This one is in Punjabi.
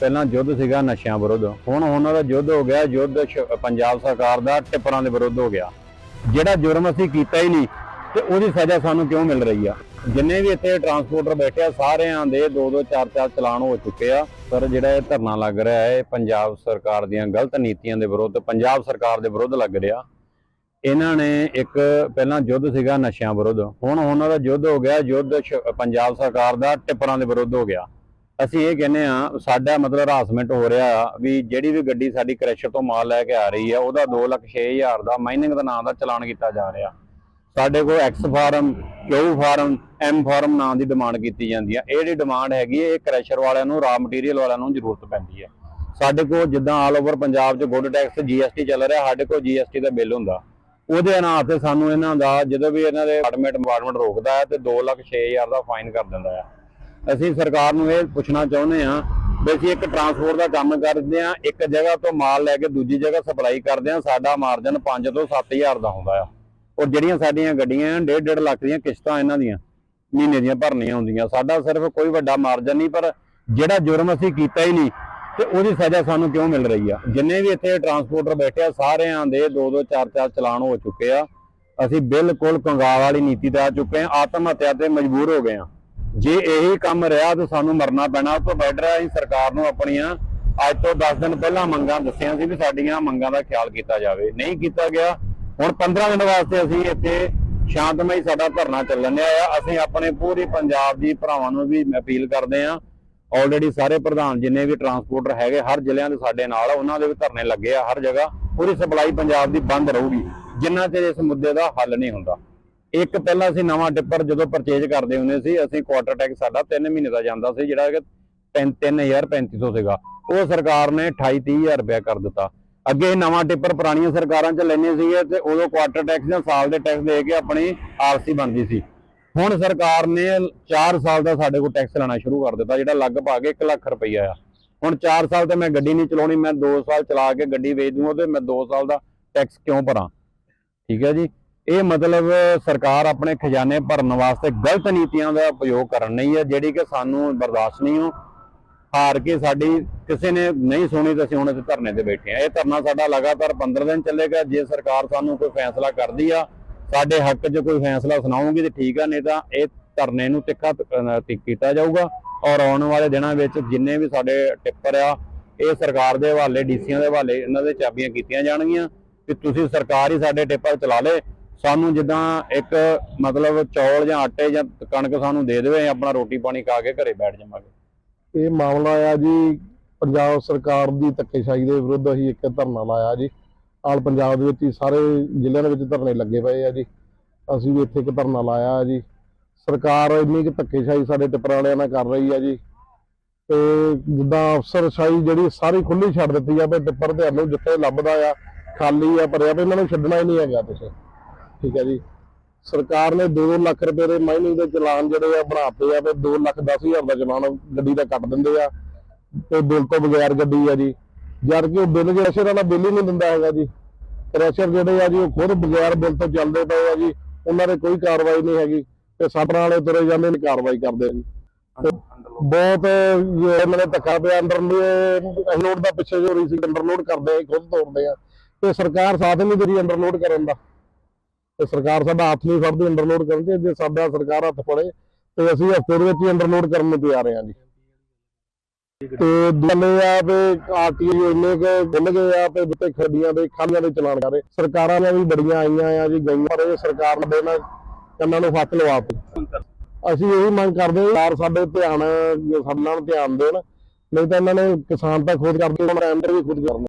ਪਹਿਲਾਂ ਯੁੱਧ ਸੀਗਾ ਨਸ਼ਿਆਂ ਵਿਰੁੱਧ। ਹੁਣ ਉਹਨਾਂ ਦਾ ਯੁੱਧ ਹੋ ਗਿਆ, ਯੁੱਧ ਪੰਜਾਬ ਸਰਕਾਰ ਦਾ ਟਿੱਪਰਾਂ ਦੇ ਵਿਰੁੱਧ ਹੋ ਗਿਆ। ਜਿਹੜਾ ਜੁਰਮ ਅਸੀਂ ਕੀਤਾ ਹੀ ਨਹੀਂ, ਤੇ ਉਹਦੀ ਸਜ਼ਾ ਸਾਨੂੰ ਕਿਉਂ ਮਿਲ ਰਹੀ ਆ? ਜਿੰਨੇ ਵੀ ਇੱਥੇ ਟਰਾਂਸਪੋਰਟਰ ਬੈਠੇ ਆ, ਸਾਰਿਆਂ ਦੇ 2-2 4-4 ਚਲਾਨ ਹੋ ਚੁੱਕੇ ਆ। ਪਰ ਜਿਹੜਾ ਇਹ ਧਰਨਾ ਲੱਗ ਰਿਹਾ ਹੈ ਪੰਜਾਬ ਸਰਕਾਰ ਦੀਆਂ ਗਲਤ ਨੀਤੀਆਂ ਦੇ ਵਿਰੁੱਧ, ਪੰਜਾਬ ਸਰਕਾਰ ਦੇ ਵਿਰੁੱਧ ਲੱਗ ਰਿਹਾ। ਇਹਨਾਂ ਨੇ ਇੱਕ ਪਹਿਲਾਂ ਯੁੱਧ ਸੀਗਾ ਨਸ਼ਿਆਂ ਵਿਰੁੱਧ। ਹੁਣ ਉਹਨਾਂ ਦਾ ਯੁੱਧ ਹੋ ਗਿਆ, ਯੁੱਧ ਪੰਜਾਬ ਸਰਕਾਰ ਦਾ ਟਿੱਪਰਾਂ ਦੇ ਵਿਰੁੱਧ ਹੋ ਗਿਆ। ਅਸੀਂ ਇਹ ਕਹਿੰਦੇ ਆ ਸਾਡਾ ਮਤਲਬ ਹਰਾਸਮੈਂਟ ਹੋ ਰਿਹਾ ਵੀ ਜਿਹੜੀ ਵੀ ਗੱਡੀ ਸਾਡੀ ਕ੍ਰੈਸ਼ਰ ਤੋਂ ਮਾਲ ਲੈ ਕੇ ਆ ਰਹੀ ਹੈ ਉਹਦਾ 2 ਲੱਖ ਛੇ ਹਜ਼ਾਰ ਦਾ ਮਾਈਨਿੰਗ ਦਾ ਨਾਂ ਦਾ ਚਲਾਨ ਕੀਤਾ ਜਾ ਰਿਹਾ। ਸਾਡੇ ਕੋਲ X form Q form M form ਨਾਂ ਦੀ ਡਿਮਾਂਡ ਕੀਤੀ ਜਾਂਦੀ ਹੈ। ਇਹ ਜਿਹੜੀ ਡਿਮਾਂਡ ਹੈਗੀ ਹੈ, ਇਹ ਕ੍ਰੈਸ਼ਰ ਵਾਲਿਆਂ ਨੂੰ ਰਾ ਮਟੀਰੀਅਲ ਵਾਲਿਆਂ ਨੂੰ ਜ਼ਰੂਰਤ ਪੈਂਦੀ ਹੈ। ਸਾਡੇ ਕੋਲ ਜਿੱਦਾਂ ਆਲ ਓਵਰ ਪੰਜਾਬ 'ਚ ਗੁੱਡ ਟੈਕਸ ਜੀਐਸਟੀ ਚੱਲ ਰਿਹਾ ਸਾਡੇ ਕੋਲ ਜੀਐਸਟੀ ਦਾ ਬਿੱਲ ਹੁੰਦਾ। ਉਹਦੇ ਆਧਾਰ ਤੇ ਸਾਨੂੰ ਇਹਨਾਂ ਦਾ ਜਦੋਂ ਵੀ ਇਹਨਾਂ ਦੇ ਡਿਪਾਰਟਮੈਂਟ ਡਿਪਾਰਟਮੈਂਟ ਰੋਕਦਾ ਹੈ ਤੇ 2 ਲੱਖ ਛੇ ਹਜ਼ਾਰ ਦਾ ਫਾਈਨ ਕਰ ਦਿੰਦਾ ਹੈ। ਅਸੀਂ ਸਰਕਾਰ ਨੂੰ ਇਹ ਪੁੱਛਣਾ ਚਾਹੁੰਦੇ ਹਾਂ ਵੀ ਅਸੀਂ ਇੱਕ ਟਰਾਂਸਪੋਰਟ ਦਾ ਕੰਮ ਕਰਦੇ ਹਾਂ, ਇੱਕ ਜਗ੍ਹਾ ਤੋਂ ਮਾਲ ਲੈ ਕੇ ਦੂਜੀ ਜਗ੍ਹਾ ਸਪਲਾਈ ਕਰਦੇ ਹਾਂ, ਸਾਡਾ ਮਾਰਜਨ 5 ਤੋਂ 7000 ਦਾ ਹੁੰਦਾ ਆ। ਔਰ ਜਿਹੜੀਆਂ ਸਾਡੀਆਂ ਗੱਡੀਆਂ 1.5 ਲੱਖ ਦੀਆਂ ਕਿਸ਼ਤਾਂ ਇਹਨਾਂ ਦੀਆਂ, ਮਹੀਨੇ ਦੀਆਂ ਭਰਨੀਆਂ ਹੁੰਦੀਆਂ। ਸਾਡਾ ਸਿਰਫ ਕੋਈ ਵੱਡਾ ਮਾਰਜਨ ਨਹੀਂ, ਪਰ ਜਿਹੜਾ ਜੁਰਮ ਅਸੀਂ ਕੀਤਾ ਹੀ ਨਹੀਂ, ਤੇ ਉਹਦੀ ਸਜ਼ਾ ਸਾਨੂੰ ਕਿਉਂ ਮਿਲ ਰਹੀ ਆ? ਜਿੰਨੇ ਵੀ ਇੱਥੇ ਟਰਾਂਸਪੋਰਟਰ ਬੈਠੇ ਆ, ਸਾਰਿਆਂ ਦੇ 2-2 4-4 ਚਲਾਨ ਹੋ ਚੁੱਕੇ ਆ। ਅਸੀਂ ਬਿਲਕੁਲ ਕੰਗਾਲ ਵਾਲੀ ਨੀਤੀ ਤੇ ਆ ਚੁੱਕੇ ਆ, ਆਤਮ ਹੱਤਿਆ ਤੇ ਮਜਬੂਰ ਹੋ ਗਏ ਆ। ਜੇ ਇਹੀ ਕੰਮ ਰਿਹਾ ਤਾਂ ਸਾਨੂੰ ਮਰਨਾ ਪੈਣਾ। ਤੋਂ ਬੈਟਰ ਅਸੀਂ ਸਰਕਾਰ ਨੂੰ ਆਪਣੀਆਂ ਅੱਜ ਤੋਂ 10 ਦਿਨ ਪਹਿਲਾਂ ਮੰਗਾਂ ਦੱਸੀਆਂ ਸੀ ਵੀ ਸਾਡੀਆਂ ਮੰਗਾਂ ਦਾ ਖਿਆਲ ਕੀਤਾ ਜਾਵੇ। ਨਹੀਂ ਕੀਤਾ ਗਿਆ, ਹੁਣ 15 ਦਿਨ ਵਾਸਤੇ ਅਸੀਂ ਇੱਥੇ ਸ਼ਾਂਤਮਈ ਸਾਡਾ ਧਰਨਾ ਚੱਲਣ ਆ। ਅਸੀਂ ਆਪਣੇ ਪੂਰੀ ਪੰਜਾਬ ਦੀ ਭਰਾਵਾਂ ਨੂੰ ਵੀ ਅਪੀਲ ਕਰਦੇ ਆ ਆਲਰੇਡੀ ਸਾਰੇ ਪ੍ਰਧਾਨ ਜਿੰਨੇ ਵੀ ਟਰਾਂਸਪੋਰਟਰ ਹੈਗੇ, ਹਰ ਜ਼ਿਲ੍ਹਿਆਂ ਦੇ ਸਾਡੇ ਨਾਲ ਉਹਨਾਂ ਦੇ ਵੀ ਧਰਨੇ ਲੱਗੇ ਆ ਹਰ ਜਗ੍ਹਾ। ਪੂਰੀ ਸਪਲਾਈ ਪੰਜਾਬ ਦੀ ਬੰਦ ਰਹੂਗੀ। ਜਿੰਨਾ ਚਿਰ ਇਸ ਮੁੱਦੇ ਦਾ ਹੱਲ ਨਹੀਂ ਹੁੰਦਾ। ਇੱਕ ਪਹਿਲਾਂ ਅਸੀਂ ਨਵਾਂ ਟਿੱਪਰ ਜਦੋਂ ਪਰਚੇਜ ਕਰਦੇ ਹੁੰਦੇ ਸੀ, ਅਸੀਂ ਕੁਆਟਰ ਟੈਕਸ ਸਾਡਾ 3 ਮਹੀਨੇ ਦਾ ਜਾਂਦਾ ਸੀ, ਜਿਹੜਾ ਕਿ 3350 ਸੀਗਾ। ਉਹ ਸਰਕਾਰ ਨੇ 28 30000 ਰੁਪਇਆ ਕਰ ਦਿੱਤਾ। ਅੱਗੇ ਨਵਾਂ ਟਿੱਪਰ ਪੁਰਾਣੀਆਂ ਸਰਕਾਰਾਂ ਚ ਲੈਣੇ ਸੀਗੇ ਤੇ ਉਦੋਂ ਕੁਆਟਰ ਟੈਕਸ ਜਾਂ ਸਾਲ ਦੇ ਟੈਕਸ ਦੇ ਕੇ ਆਪਣੀ ਆਰਸੀ ਬਣਦੀ ਸੀ। ਹੁਣ ਸਰਕਾਰ ਨੇ 4 ਸਾਲ ਦਾ ਸਾਡੇ ਕੋਲ ਟੈਕਸ ਲੈਣਾ ਸ਼ੁਰੂ ਕਰ ਦਿੱਤਾ, ਜਿਹੜਾ ਲਗਭਗ 1 ਲੱਖ ਰੁਪਈਆ ਆ। ਹੁਣ 4 ਸਾਲ ਤੇ ਮੈਂ ਗੱਡੀ ਨਹੀਂ ਚਲਾਉਣੀ, ਮੈਂ 2 ਸਾਲ ਚਲਾ ਕੇ ਗੱਡੀ ਵੇਚ ਦੂੰਗਾ ਤੇ ਮੈਂ 2 ਸਾਲ ਦਾ ਟੈਕਸ ਕਿਉਂ ਭਰਾਂ? ਠੀਕ ਹੈ ਜੀ? ਇਹ ਮਤਲਬ ਸਰਕਾਰ ਆਪਣੇ ਖਜ਼ਾਨੇ ਭਰਨ ਵਾਸਤੇ ਗਲਤ ਨੀਤੀਆਂ ਦਾ ਉਪਯੋਗ ਕਰਨ ਰਹੀ ਹੈ, ਜਿਹੜੀ ਕਿ ਸਾਨੂੰ ਬਰਦਾਸ਼ਤ ਨਹੀਂ ਹੋ ਹਾਰ ਕੇ ਸਾਡੀ ਕਿਸੇ ਨੇ ਨਹੀਂ ਸੁਣੀ ਤਾਂ ਅਸੀਂ ਹੁਣ ਇੱਥੇ ਧਰਨੇ ਤੇ ਬੈਠੇ ਆ ਇਹ ਧਰਨਾ ਸਾਡਾ ਲਗਾਤਾਰ 15 ਦਿਨ ਚੱਲੇਗਾ, ਜੇ ਸਰਕਾਰ ਸਾਨੂੰ ਕੋਈ ਫੈਸਲਾ ਕਰਦੀ ਆ, ਸਾਡੇ ਹੱਕ 'ਚ ਕੋਈ ਫੈਸਲਾ ਸੁਣਾਉਂਗੀ ਤੇ ਠੀਕ ਆ, ਨਹੀਂ ਤਾਂ ਇਹ ਧਰਨੇ ਨੂੰ ਤਿੱਖਾ ਤਿੱਖ ਕੀਤਾ ਜਾਊਗਾ ਔਰ ਆਉਣ ਵਾਲੇ ਦਿਨਾਂ ਵਿੱਚ ਜਿੰਨੇ ਵੀ ਸਾਡੇ ਟਿੱਪਰ ਆ, ਇਹ ਸਰਕਾਰ ਦੇ ਹਵਾਲੇ ਡੀਸੀਆਂ ਦੇ ਹਵਾਲੇ ਇਹਨਾਂ ਦੇ ਚਾਬੀਆਂ ਕੀਤੀਆਂ ਜਾਣਗੀਆਂ ਕਿ ਤੁਸੀਂ ਸਰਕਾਰ ਹੀ ਸਾਡੇ ਟਿੱਪਰ ਚਲਾ ਲੇ ਸਾਨੂੰ ਜਿੱਦਾਂ ਇੱਕ ਮਤਲਬ ਚੌਲ ਜਾਂ ਆਟੇ ਜਾਂ ਕਣਕ ਸਾਨੂੰ ਦੇ ਦੇਵੇ ਆਪਣਾ ਰੋਟੀ ਪਾਣੀ ਖਾ ਕੇ ਘਰੇ ਬੈਠ ਜਾਵਾਂਗੇ। ਇਹ ਮਾਮਲਾ ਆ ਜੀ, ਪੰਜਾਬ ਸਰਕਾਰ ਦੀ ਧੱਕੇਸ਼ਾਹੀ ਦੇ ਵਿਰੁੱਧ ਅਸੀਂ ਇੱਕ ਧਰਨਾ ਲਾਇਆ ਜੀ। ਆਲ ਪੰਜਾਬ ਦੇ ਵਿੱਚ ਹੀ ਸਾਰੇ ਜ਼ਿਲ੍ਹਿਆਂ ਦੇ ਵਿੱਚ ਧਰਨੇ ਲੱਗੇ ਪਏ ਆ ਜੀ। ਅਸੀਂ ਵੀ ਇੱਥੇ ਇੱਕ ਧਰਨਾ ਲਾਇਆ ਜੀ। ਸਰਕਾਰ ਇੰਨੀ ਕਿ ਧੱਕੇਸ਼ਾਹੀ ਸਾਡੇ ਟਿੱਪਰਾਂ ਨਾਲ ਕਰ ਰਹੀ ਆ ਜੀ। ਤੇ ਜਿੱਦਾਂ ਅਫਸਰਸ਼ਾਹੀ ਜਿਹੜੀ ਸਾਰੀ ਖੁੱਲੀ ਛੱਡ ਦਿੱਤੀ ਆ, ਵੀ ਟਿੱਪਰ ਤੁਹਾਨੂੰ ਜਿੱਥੇ ਲੱਭਦਾ ਆ, ਖਾਲੀ ਆ, ਭਰਿਆ, ਵੀ ਇਹਨਾਂ ਨੂੰ ਛੱਡਣਾ ਹੀ ਨਹੀਂ ਹੈਗਾ ਤੁਸੀਂ ਠੀਕ ਹੈ ਜੀ। ਸਰਕਾਰ ਨੇ 2 ਲੱਖ ਰੁਪਏ ਦੇ ਮਾਈਨਿੰਗ ਦੇ ਚਲਾਨ ਜਿਹੜੇ ਆ ਬਣਾਤੇ ਆ ਤੇ 2 ਲੱਖ 10 ਹਜ਼ਾਰ ਦਾ ਚਲਾਨ ਗੱਡੀ ਦਾ ਕੱਟ ਦਿੰਦੇ ਆ ਤੇ ਬਿੱਲ ਤੋਂ ਬਗੈਰ ਗੱਡੀ ਆ ਜੀ। ਜਦ ਕਿ ਉਹ ਬਿੱਲ ਜਿਹੜਾ ਦਾ ਬਿੱਲ ਹੀ ਨਹੀਂ ਦਿੰਦਾ ਹੈਗਾ ਜੀ। ਕ੍ਰੈਸ਼ਰ ਜਿਹੜੇ ਆ ਜੀ, ਉਹ ਖੁਦ ਬਗੈਰ ਬਿੱਲ ਤੋਂ ਚੱਲਦੇ ਪਏ ਆ ਜੀ। ਉਹਨਾਂ ਦੇ ਕੋਈ ਕਾਰਵਾਈ ਨਹੀਂ ਹੈਗੀ ਤੇ ਸਾਪਰਾਂ ਵਾਲੇ ਤੁਰੇ ਜਾਂਦੇ ਨੇ, ਕਾਰਵਾਈ ਕਰਦੇ ਆ ਬਹੁਤ ਇਹਨਾਂ ਨੇ ਧੱਕਾ ਪਿਆ ਅੰਦਰ ਲੋਡ ਦਾ ਪਿੱਛੇ ਜੋ ਰਹੀ ਸੀ ਅੰਡਰਲੋਡ ਕਰਦੇ ਖੁਦ ਤੋੜਦੇ ਆ। ਤੇ ਸਰਕਾਰ ਸਾਥ ਨਹੀਂ ਦੇ ਰਹੀ ਅੰਡਰਲੋਡ ਕਰਨ ਦਾ। ਤੇ ਸਰਕਾਰ ਸਾਡਾ ਹੱਥ ਨਹੀਂ ਫੜਦੀ ਅੰਡਰਲੋਡ ਕਰਨ ਜੇ ਸਾਡਾ ਸਰਕਾਰ ਹੱਥ ਫੜੇ, ਤੇ ਅਸੀਂ ਹਫ਼ਤੇ ਦੇ ਵਿੱਚ ਹੀ ਅੰਡਰਲੋਡ ਕਰਨ ਨੂੰ ਤਿਆਰ ਹਾਂ ਜੀ। ਤੇ ਦਲੇ ਆ ਵੀ ਆਰਟੀਓ ਇੰਨੇ ਕੁ ਖੁੱਲ ਗਏ ਆ ਤੇ ਬਿੱਤੇ ਖੱਡੀਆਂ ਦੇ, ਖਾਲੀਆਂ ਦੇ ਚਲਾਨ ਕਰ ਸਰਕਾਰਾਂ ਨੇ ਵੀ ਬੜੀਆਂ ਆਈਆਂ ਆ ਜੀ, ਗਈਆਂ ਪਰ ਇਹ ਸਰਕਾਰ ਨੇ ਦੇਣਾ ਕੰਨਾਂ ਨੂੰ ਹੱਥ ਲਵਾਤੇ ਅਸੀਂ ਇਹੀ ਮੰਗ ਕਰਦੇ ਹਾਂ, ਸਰਕਾਰ ਸਾਡੇ ਧਿਆਨ, ਸਾਡੇ ਨਾਲ ਧਿਆਨ ਦੇਣ, ਨਹੀਂ ਤਾਂ ਇਹਨਾਂ ਨੇ ਕਿਸਾਨ ਤਾਂ ਖੁਦ ਕਰਦੇ, ਹੁਣ ਐਂਡਰ ਵੀ ਖੁਦ ਕਰਨ